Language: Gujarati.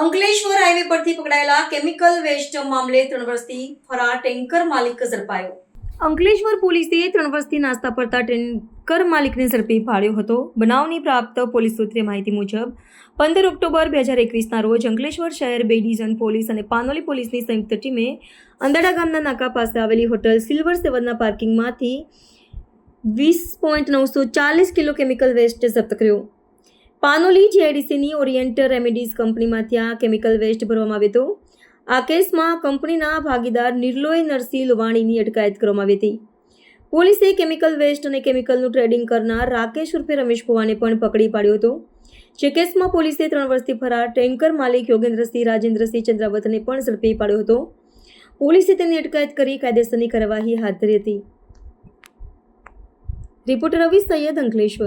અંકલેશ્વર હાઈવે પરથી પકડાયેલા કેમિકલ વેસ્ટ મામલે ત્રણ વર્ષથી ફરાર ટેન્કર માલિક ઝડપાયો. અંકલેશ્વર પોલીસે ત્રણ વર્ષથી નાસ્તા પડતા ટેન્કર માલિકને ઝડપી પાડ્યો હતો. બનાવની પ્રાપ્ત પોલીસ સૂત્રે માહિતી મુજબ, પંદર ઓક્ટોબર બે હજાર એકવીસના રોજ અંકલેશ્વર શહેર બે ડિવિઝન પોલીસ અને પાનોલી પોલીસની સંયુક્ત ટીમે અંદાડા ગામના નાકા પાસે આવેલી હોટલ સિલ્વર સેવનના પાર્કિંગમાંથી વીસ પોઈન્ટ નવસો ચાલીસ કિલો કેમિકલ વેસ્ટ જપ્ત કર્યો. પાનોલી જીઆઈડીસીની ઓરિએન્ટ રેમેડીઝ કંપનીમાંથી આ કેમિકલ વેસ્ટ ભરવામાં આવ્યો હતો. આ કેસમાં કંપનીના ભાગીદાર નિર્લોય નરસિંહ લુવાણીની અટકાયત કરવામાં આવી હતી. પોલીસે કેમિકલ વેસ્ટ અને કેમિકલનું ટ્રેડિંગ કરનાર રાકેશ ઉર્ફે રમેશ ભુવાને પણ પકડી પાડ્યો હતો. જે કેસમાં પોલીસે ત્રણ વર્ષથી ફરાર ટેન્કર માલિક યોગેન્દ્રસિંહ, રાજેન્દ્રસિંહ ચંદ્રાવતને પણ ઝડપી પાડ્યો હતો. પોલીસે તેની અટકાયત કરી કાયદેસરની કાર્યવાહી હાથ ધરી હતી. રિપોર્ટર રવિ સૈયદ અંકલેશ્વર.